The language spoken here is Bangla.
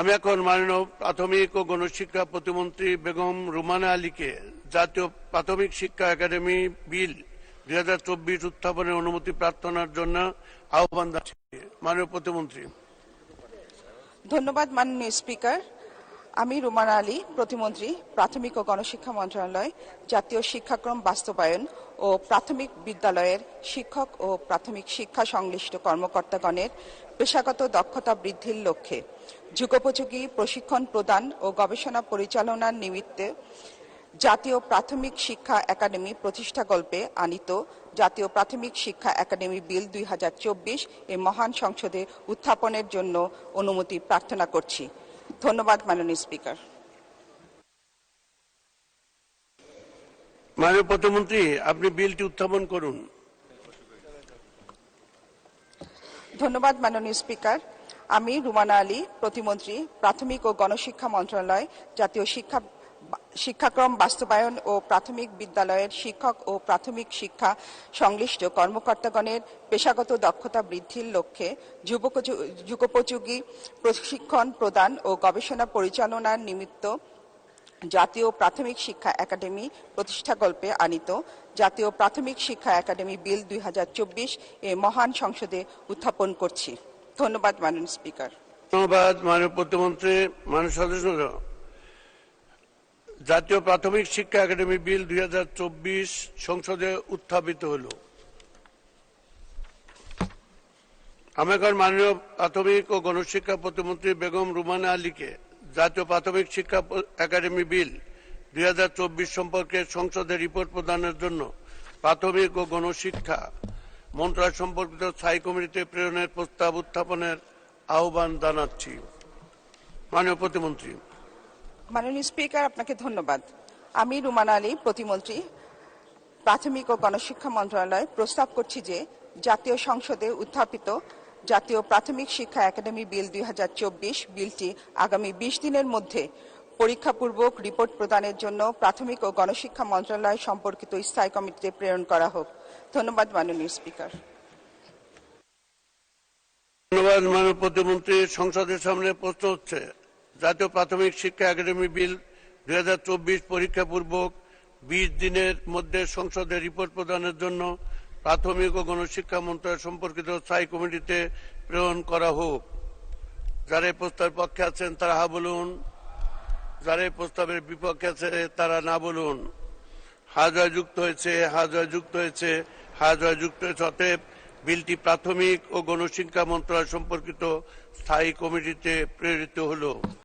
আমি এখন মাননীয় প্রাথমিক ও গণশিক্ষা প্রতিমন্ত্রী বেগম রুমানা আলীকে জাতীয় প্রাথমিক শিক্ষা একাডেমি বিল দুই হাজার চব্বিশ উত্থাপনের অনুমতি প্রার্থনার জন্য আহ্বান জানাচ্ছি মাননীয় প্রতিমন্ত্রী। ধন্যবাদ মাননীয় স্পিকার। আমি রুমানা আলী প্রতিমন্ত্রী, প্রাথমিক ও গণশিক্ষা মন্ত্রণালয়, জাতীয় শিক্ষাক্রম বাস্তবায়ন ও প্রাথমিক বিদ্যালয়ের শিক্ষক ও প্রাথমিক শিক্ষা সংশ্লিষ্ট কর্মকর্তাগণের পেশাগত দক্ষতা বৃদ্ধির লক্ষ্যে যুগোপযোগী প্রশিক্ষণ প্রদান ও গবেষণা পরিচালনার নিমিত্তে জাতীয় প্রাথমিক শিক্ষা একাডেমি প্রতিষ্ঠা গল্পে আনিত জাতীয় প্রাথমিক শিক্ষা একাডেমি বিল দুই হাজার চব্বিশ এ মহান সংসদে উত্থাপনের জন্য অনুমতি প্রার্থনা করছি। ধন্যবাদ মাননীয় স্পিকার। মাননীয় প্রতিমন্ত্রী আপনি বিলটি উত্থাপন করুন। ধন্যবাদ মাননীয় স্পিকার। আমি রুমানা আলী প্রতিমন্ত্রী প্রাথমিক ও গণশিক্ষা মন্ত্রণালয় জাতীয় শিক্ষা শিক্ষাক্রম বাস্তবায়ন ও প্রাথমিক বিদ্যালয়ের শিক্ষক ও প্রাথমিক শিক্ষা সংশ্লিষ্ট কর্মকর্তাগণের পেশাগত দক্ষতা বৃদ্ধির লক্ষ্যে যুগোপযোগী প্রশিক্ষণ প্রদান ও গবেষণা পরিচালনার নিমিত্ত জাতীয় প্রাথমিক শিক্ষা একাডেমি প্রতিষ্ঠাকল্পে আনিত। জাতীয় প্রাথমিক শিক্ষা একাডেমি বিল দুই হাজার চব্বিশ এ মহান সংসদে উত্থাপন করছি। ধন্যবাদ, মাননীয় স্পিকার। ধন্যবাদ, মাননীয় প্রতিমন্ত্রী, মাননীয় সদস্য জাতীয় প্রাথমিক শিক্ষা একাডেমি বিল দুই হাজার চব্বিশ সংসদে উত্থাপিত হল। আমি এখন মাননীয় প্রাথমিক ও গণশিক্ষা প্রতিমন্ত্রী বেগম রুমানা আলীকে জাতীয় প্রাথমিক শিক্ষা একাডেমি বিল দুই হাজার চব্বিশ সম্পর্কে সংসদে রিপোর্ট প্রদানের জন্য প্রাথমিক ও গণশিক্ষা মন্ত্রণালয় সম্পর্কিত স্থায়ী কমিটিতে প্রেরণের প্রস্তাব উত্থাপনের আহ্বান জানাচ্ছি। মাননীয় প্রতিমন্ত্রী মাননীয় স্পিকার, আপনাকে ধন্যবাদ। আমি রুমানা আলী, প্রতিমন্ত্রী। প্রাথমিক ও গণশিক্ষা মন্ত্রণালয় প্রস্তাব করছি যে জাতীয় সংসদে উত্থাপিত জাতীয় প্রাথমিক শিক্ষা একাডেমি বিল দুই হাজার চব্বিশ বিলটি আগামী বিশ দিনের মধ্যে পরীক্ষাপূর্বক রিপোর্ট প্রদানের জন্য প্রাথমিক ও গণশিক্ষা মন্ত্রণালয় সম্পর্কিত স্থায়ী কমিটিতে প্রেরণ করা হোক। ধন্যবাদ মাননীয় স্পিকার। ধন্যবাদ, মাননীয় প্রতিমন্ত্রী। সংসদের সামনে প্রশ্ন হচ্ছে জাতীয় প্রাথমিক শিক্ষা একাডেমি বিল দু হাজার চব্বিশ পরীক্ষা পূর্বক বিশ দিনের মধ্যে সংসদে রিপোর্ট প্রদানের জন্য প্রাথমিক ও গণশিক্ষা মন্ত্রণালয় সম্পর্কিত স্থায়ী কমিটিতে প্রেরণ করা হোক। যারা এই প্রস্তাবের পক্ষে আছেন তারা হা বলুন, যারা এই প্রস্তাবের বিপক্ষে আছে তারা না বলুন। হাজয় যুক্ত হয়েছে হাজয় যুক্ত হয়েছে হাজয় যুক্ত হয়েছে, অতএব বিলটি প্রাথমিক ও গণশিক্ষা মন্ত্রণালয় সম্পর্কিত স্থায়ী কমিটিতে প্রেরিত হলো।